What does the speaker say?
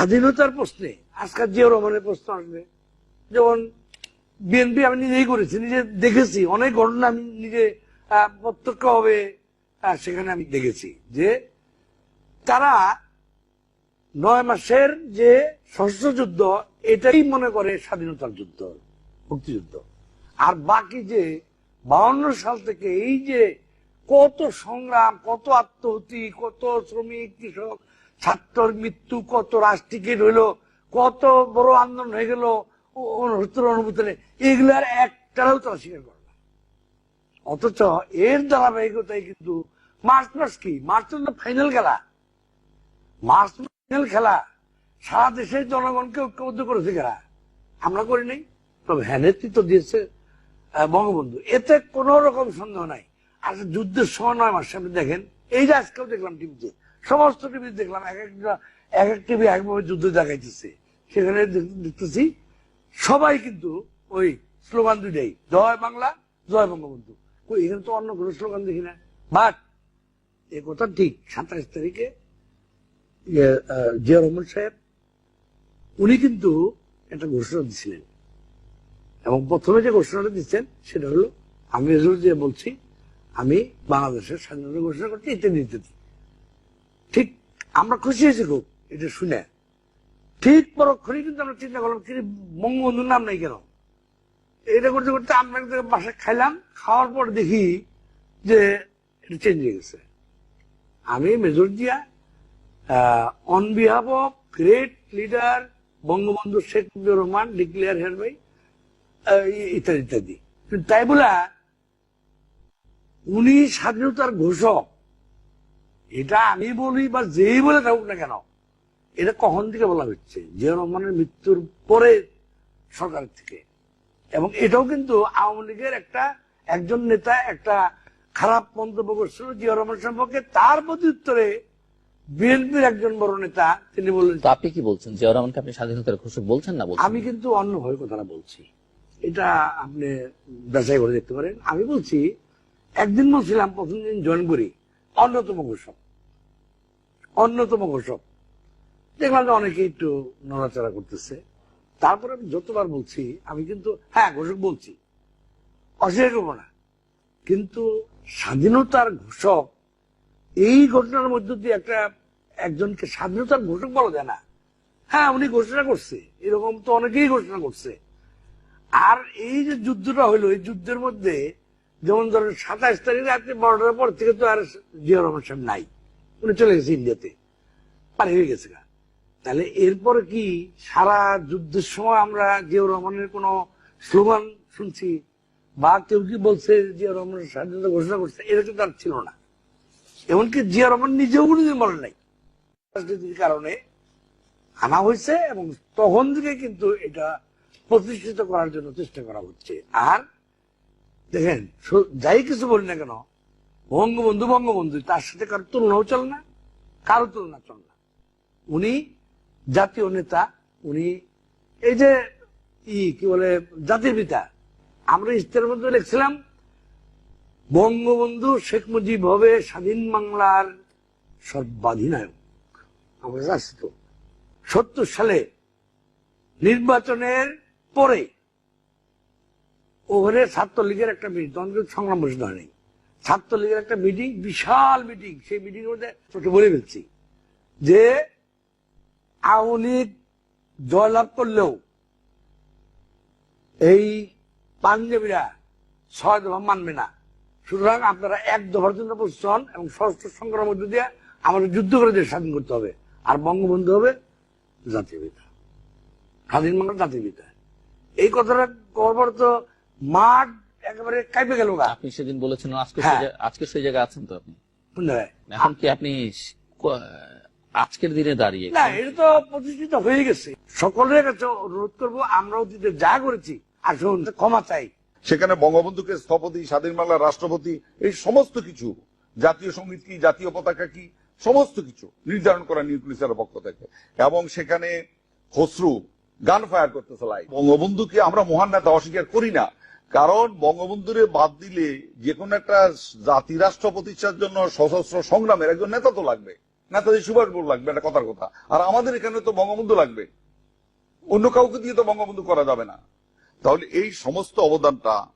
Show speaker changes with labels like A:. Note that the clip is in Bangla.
A: স্বাধীনতার প্রশ্নে, আজকাল জিয়া রহমানের প্রশ্ন আসবে। যেমন বিএনপি আমি নিজেই করেছি, নিজে দেখেছি, অনেক ঘটনা আমি নিজে প্রত্যক্ষ হবে সেখানে আমি দেখেছি যে তারা নয় মাসের যে সশস্ত্র যুদ্ধ, এটাই মনে করে স্বাধীনতার যুদ্ধ, মুক্তিযুদ্ধ। আর বাকি যে বাউন্ন সাল থেকে এই যে কত সংগ্রাম, কত আত্মহতি, কত শ্রমিক, কৃষক ছাত্রর মৃত্যু কত রাষ্ট্রিকেট হইল, কত বড় আন্দোলন হয়ে গেল অনুভূতি নেই এগুলার একটাও তারা স্বীকার করে না অথচ এর ধারাবাহিকতায় কিন্তু মার্চ মাস কি? মার্চ তো ফাইনাল খেলা। মার্চ ফাইনাল খেলা, সারা দেশের জনগণকে ঐক্যবদ্ধ করেছে খেলা আমরা করি নাই। তবে হ্যাঁ নেতৃত্ব দিয়েছে বঙ্গবন্ধু। এতে কোন রকম সন্দেহ নাই। আর যুদ্ধের সময় নয় মাস, আপনি দেখেন। এই যে আজকেও দেখলাম টিভিতে। সমস্ত টিভি দেখলাম এক একটা এক এক টিভি একভাবে যুদ্ধ দেখাইতেছে। সেখানে দেখতেছি সবাই কিন্তু ওই স্লোগান দুইটাই জয় বাংলা জয় বঙ্গবন্ধু। এখানে তো অন্য কোনো স্লোগান দেখি না। বাট এ কথা ঠিক সাতাশ তারিখে ইয়ে, জিয়া রহমান সাহেব উনি কিন্তু একটা ঘোষণা দিছিলেন। এবং প্রথমে যে ঘোষণাটা দিচ্ছেন সেটা হলো আমি যে বলছি আমি বাংলাদেশের স্বাধীনতা ঘোষণা করছি ইত্যাদি ইত্যাদি ঠিক আমরা খুশি হয়েছি খুব এটা শুনে। ঠিক পরক্ষণই কিন্তু আমরা চিন্তা করলাম কি বঙ্গবন্ধুর নাম নাই কেন? এটা করতে করতে আমরা বাসায় খাইলাম, খাওয়ার পর দেখি যে এটা চেঞ্জ হয়ে গেছে। আমি, major Zia on behalf of great leader Bangabandhu Sheikh Mujibur Rahman declare here ইত্যাদি ইত্যাদি। তাই বলা উনি স্বাধীনতার ঘোষক। এটা আমি বলি বা যেই বলে থাকুক না কেন এটা কখন থেকে বলা হচ্ছে? জিয়া রহমানের মৃত্যুর পরে সরকার থেকে। এবং এটাও কিন্তু আওয়ামী লীগের একটা একজন নেতা একটা খারাপ মন্তব্য করছিল জিয়া রহমান সম্পর্কে। তার প্রতি উত্তরে বিএনপির একজন বড় নেতা তিনি বললেন
B: আপনি কি বলছেন? জিয়া রহমানকে আপনি স্বাধীনতার ঘোষক বলছেন না
A: আমি কিন্তু অন্য ভাবে কথাটা বলছি। এটা আপনি যাচাই করে দেখতে পারেন। আমি বলছি একদিন বলছিলাম প্রথম দিন জয়েন করি অন্যতম ঘোষক অন্যতম ঘোষক দেখলাম যে অনেকে একটু নড়াচড়া করতেছে। তারপরে আমি যতবার বলছি, আমি কিন্তু হ্যাঁ ঘোষক বলছি অস্বীকার করব না। কিন্তু স্বাধীনতার ঘোষক, এই ঘটনার মধ্য দিয়ে একটা একজনকে স্বাধীনতার ঘোষক বলা যায় না। হ্যাঁ উনি ঘোষণা করছে। এরকম তো অনেকেই ঘোষণা করছে। আর এই যে যুদ্ধটা হলো এই যুদ্ধের মধ্যে যেমন ধরেন সাতাশ তারিখ রাত্রে বারোটার পর থেকে তো আর জিয়া রহমান সাহেব নাই। উনি চলে গেছে ইন্ডিয়াতে। পারি হয়ে গেছে তাহলে এরপরে কি সারা যুদ্ধের সময় আমরা জিয়াউর রহমানের কোন স্লোগান শুনছি? বা কেউ কি বলছে জিয়া রহমানের স্বাধীনতা ঘোষণা করছে? এটা কিন্তু আর ছিল না। এমনকি জিয়া রহমান নিজেও কোনোদিন বলেন নাই। রাজনীতির কারণে আনা হয়েছে এবং তখন থেকে কিন্তু এটা প্রতিষ্ঠিত করার জন্য চেষ্টা করা হচ্ছে। আর দেখেন যাই কিছু বলি না কেন, বঙ্গবন্ধু বঙ্গবন্ধু, তার সাথে কারও তুলনাও চলে না, কারও তুলনা চলে না। উনি জাতীয় নেতা, উনি এই যে ই, কি বলে, জাতির পিতা। আমরা ইস্তের মধ্যে লিখছিলাম, বঙ্গবন্ধু শেখ মুজিব হবে স্বাধীন বাংলার সর্বাধিনায়ক। আমরা সত্তর সালে নির্বাচনের পরে ওখানে ছাত্রলীগের একটা মিটিং তখন কিন্তু সংগ্রাম বসে হয়নি। ছাত্রলীগের একটা মিটিং বিশাল মিটিং সেই মিটিং এর মধ্যে বলে ফেলছি যে আওয়ামী লীগ জয়লাভ করলেও এই পাঞ্জাবিরা ছয় দফা মানবে না। সুতরাং আপনারা এক দফার জন্য প্রস্তুত হন এবং সশস্ত্র সংগ্রামের মধ্যে দিয়ে আমাদের যুদ্ধ করে দেশ স্বাধীন করতে হবে। আর বঙ্গবন্ধু হবে জাতীয় পিতা। স্বাধীন বাংলার জাতীয় পিতা। এই কথাটা করবার তো মাঠ একেবারে কাইপে গেল গা।
B: আপনি সেদিন বলেছেন আজকে
A: হ্যাঁ।
B: সেই জায়গা- আজকে সেই জায়গায় আছেন তো আপনি? এখন কি আপনি আজকের দিনে দাঁড়িয়ে
A: না এটা তো প্রতিষ্ঠিত হয়ে গেছে। সকলের কাছে অনুরোধ করব আমরা অতীতে যা করেছি আসুন ক্ষমা চাই।
C: সেখানে বঙ্গবন্ধুকে স্থপতি স্বাধীন বাংলার রাষ্ট্রপতি এই সমস্ত কিছু জাতীয় সংগীত কি জাতীয় পতাকা কি সমস্ত কিছু নির্ধারণ করা নিউক্লিয়াসের পক্ষ থেকে। এবং সেখানে খসরু গান ফায়ার করতে চালাই বঙ্গবন্ধুকে আমরা মহান নেতা অস্বীকার করি না। কারণ বঙ্গবন্ধুরে বাদ দিলে যে কোনো একটা জাতি রাষ্ট্র প্রতিষ্ঠার জন্য সশস্ত্র সংগ্রামের একজন নেতা তো লাগবে। নেতাজি সুভাষ বোস লাগবে, একটা কথার কথা। আর আমাদের এখানে তো বঙ্গবন্ধু লাগবে। অন্য কাউকে দিয়ে তো বঙ্গবন্ধু করা যাবে না। তাহলে এই সমস্ত অবদানটা